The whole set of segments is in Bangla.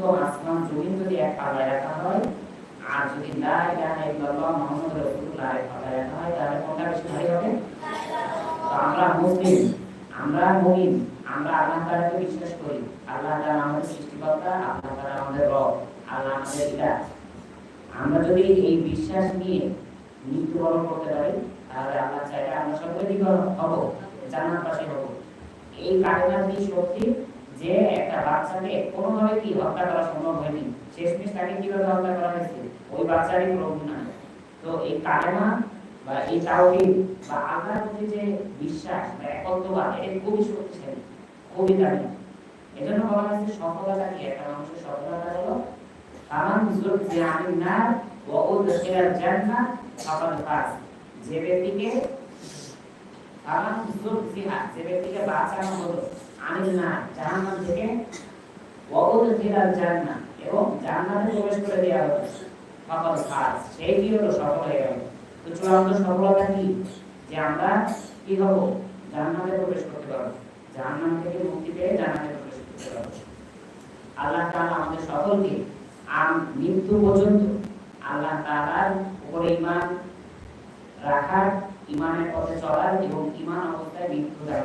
সমস্ত আসমান জমিন যদি এক পাল্লায় রাখা হয় আর যদি লা ইলাহা ইল্লাল্লাহ মুহাম্মদ রাসূলুল্লাহ এক পাল্লায় রাখা হয় তাহলে কোনটা বেশি ভারী হবে আমরা মুসলিম আমরা মুমিন আমরা আল্লাহ তাআলাকে বিশ্বাস করি আল্লাহ তাআলা আমাদের সৃষ্টিকর্তা আল্লাহ তাআলা আমাদের রব আল্লাহ আমাদের ইলাহ আমরা যদি এই বিশ্বাস নিয়ে মৃত্যুবরণ করতে পারি তাহলে আল্লাহ চাইলে আমরা সকলে হব জান্নাতবাসী হব এই কালেমার শক্তি যে একটা বাচ্চাকে কোনোভাবে কি হত্যা করা সম্ভব হয়নি, শেষমেশ তাকে কীভাবে হত্যা করা হয়েছে, ওই বাচ্চারই প্রভু না। তো এই কালেমা বা এই তাওহীদ বা আল্লাহর প্রতি যে বিশ্বাস বা একত্ববাদ, এটা খুবই শক্তিশালী, খুবই দামি। এজন্য বলা হয়েছে সফলতা কি? একটা মানুষের সফলতা হলো কামান যুরজি আনিন নার ওয়া উদখিলাল জান্নাহ ফাকাদ ফাজ। যে ব্যক্তিকে যুরজিহা যে ব্যক্তিকে বাঁচানো হলো মৃত্যু পর্যন্ত আল্লাহ তাআলার উপরে রাখার ঈমানের পথে চলার এবং ঈমান অবস্থায় মৃত্যু দান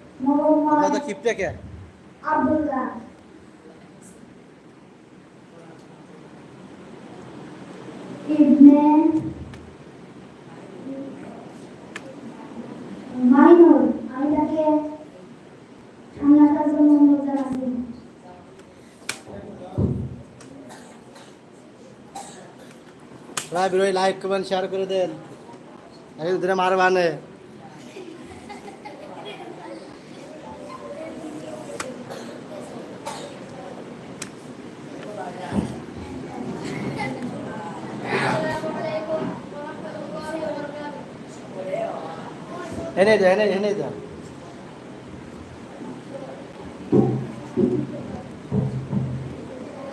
আমরা তো কিপটে কে আব্দুল্লাহ ইবনে মাইনুর আমি তাকে সামনে আসার জন্য অনুরোধ জানাচ্ছি সবাই বিরোধী লাইক কমেন্ট শেয়ার করে দেন এই দিনে মার এনে দে এনে এনে দে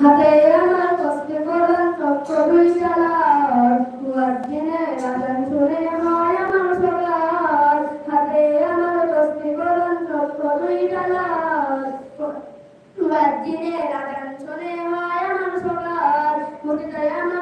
হাতে আমার কষ্ট করা কষ্ট বিশালার মুয়াজ্জিনে আযান শুনে হয় আমার সলার হাতে আমার কষ্ট করা কষ্ট বিশালার মুয়াজ্জিনে আযান শুনে হয় আমার সলার মনে যায় আমার